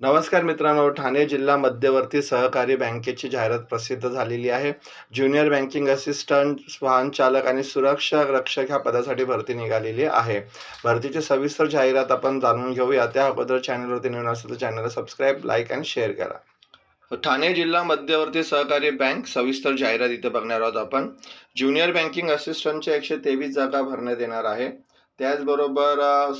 नमस्कार मित्रांनो ठाणे जिल्हा मध्यवर्ती सहकारी बँकेची जाहिरात प्रसिद्ध झालेली आहे. ज्युनियर बँकिंग असिस्टंट वाहन चालक आणि सुरक्षा रक्षक ह्या पदासाठी भरती निघालेली आहे. भरतीची सविस्तर जाहिरात आपण जाणून घेऊया. त्या अगोदर चॅनलवरती नवीन असेल तर चॅनलला सबस्क्राईब लाईक आणि शेअर करा. ठाणे जिल्हा मध्यवर्ती सहकारी बँक सविस्तर जाहिरात इथे बघणार आहोत आपण. ज्युनियर बँकिंग असिस्टंटच्या एकशे तेवीस जागा भरण्यात येणार आहे. त्याचबरोबर अ,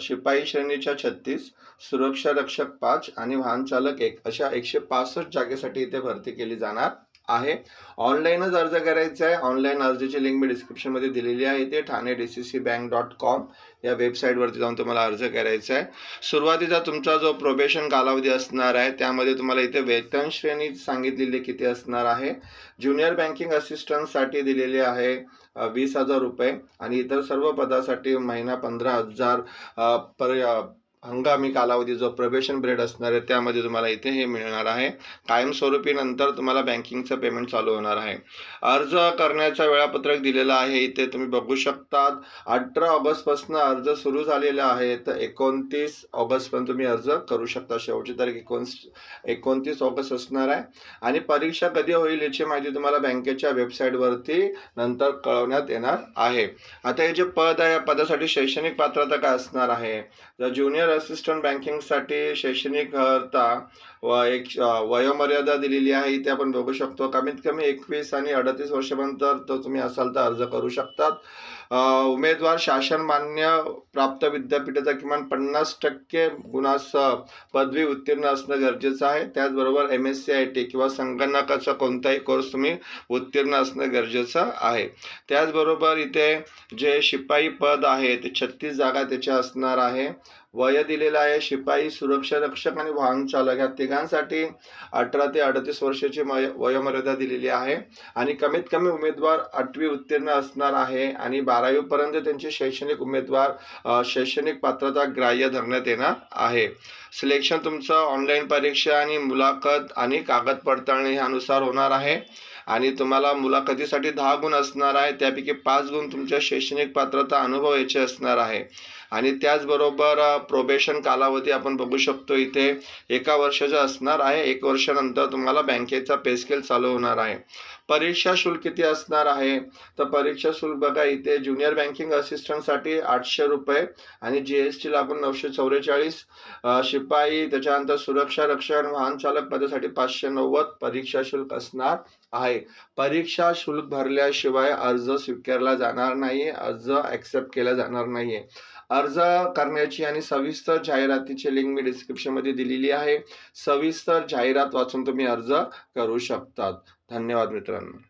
शिपाई श्रेणीच्या छत्तीस सुरक्षा रक्षक पाच आणि वाहन चालक एक अशा एकशे पासष्ट जागेसाठी इथे भरती केली जाणार. आहे. ऑनलाईनच अर्ज करायचा आहे. ऑनलाईन अर्जाची लिंक मी डिस्क्रिप्शनमध्ये दिलेली आहे. इथे Thane D C C bank dot com या वेबसाईटवरती जाऊन तुम्हाला अर्ज करायचा आहे. सुरुवातीचा तुमचा जो प्रोबेशन कालावधी असणार आहे त्यामध्ये तुम्हाला इथे वेतन श्रेणी सांगितलेली किती असणार आहे. ज्युनियर बँकिंग असिस्टंटसाठी दिलेली आहे वीस हजार रुपये. आणि इतर सर्व पदासाठी महिना पंधरा हजार अ, पर हंगामी कालावधी जो प्रवेशन ब्रेड असणार आहे त्यामध्ये तुम्हाला इथे हे मिळणार आहे. कायमस्वरूपी नंतर तुम्हाला बँकिंगचं पेमेंट चालू होणार आहे. अर्ज करण्याचं वेळापत्रक दिलेलं आहे. इथे तुम्ही बघू शकतात अठरा ऑगस्टपासून अर्ज सुरू झालेला आहे तर एकोणतीस ऑगस्टपर्यंत तुम्ही अर्ज करू शकता. शेवटची तारीख एकोणस एकोणतीस ऑगस्ट असणार आहे. आणि परीक्षा कधी होईल याची माहिती तुम्हाला बँकेच्या वेबसाईटवरती नंतर कळवण्यात येणार आहे. आता हे जे पद आहे या पदासाठी शैक्षणिक पात्रता काय असणार आहे? जर ज्युनियर असिस्टंट बँकिंगसाठी शैक्षणिक अर्हता व एक वयोमर्यादा दिलेली आहे. इथे आपण बघू शकतो कमीत कमी एकवीस आणि अडतीस वर्षापर्यंत तो तुम्ही असाल तर अर्ज करू शकतात. उमेदवार शासन मान्य प्राप्त विद्यापीठाचा किमान पन्नास टक्के गुणासह पदवी उत्तीर्ण असणं गरजेचं आहे. त्याचबरोबर M S C I T किंवा संगणकाचा कोणताही कोर्स तुम्ही उत्तीर्ण असणं गरजेचं आहे. त्याचबरोबर इथे जे शिपाई पद आहे ते छत्तीस जागा त्याच्या असणार आहे. वय दिलेलं आहे. शिपाई सुरक्षा रक्षक आणि वाहन चालक या तिघांसाठी अठरा ते अडतीस वर्षाची वयोमर्यादा दिलेली आहे. आणि कमीत कमी उमेदवार आठवी उत्तीर्ण असणार आहे. आणि बारावीपर्यंत त्यांचे शैक्षणिक उमेदवार शैक्षणिक पात्रता ग्राह्य धरण्यात येणार आहे. सिलेक्शन तुमचं ऑनलाईन परीक्षा आणि मुलाखत आणि कागद पडताळणी ह्यानुसार होणार आहे. आणि तुम्हाला मुलाखतीसाठी दहा गुण असणार आहे. त्यापैकी पाच गुण तुमच्या शैक्षणिक पात्रता अनुभव याचे असणार आहे. आणि त्याचबरोबर प्रोबेशन कालावधी आपण बघू शकतो इथे एका वर्षाचा असणार आहे. एक वर्षानंतर तुम्हाला बँकेचा पे स्केल चालू होणार आहे. परीक्षा शुल्क किती असणार आहे? तर परीक्षा शुल्क बघा इथे ज्युनियर बँकिंग असिस्टंटसाठी आठशे रुपये आणि जी एस टी लागून नऊशे चौवेचाळीस शिपाई त्याच्यानंतर सुरक्षा रक्षण वाहन चालक पदासाठी पाचशे नव्वद परीक्षा शुल्क असणार आहे. परीक्षा शुल्क भरल्याशिवाय अर्ज स्वीकारला जाणार नाही अर्ज ॲक्सेप्ट केला जाणार नाही अर्ज करण्याची आणि सविस्तर जाहिरातीची लिंक मी डिस्क्रिप्शनमध्ये दिलेली आहे. सविस्तर जाहिरात वाचून तुम्ही अर्ज करू शकतात. धन्यवाद मित्रांनो.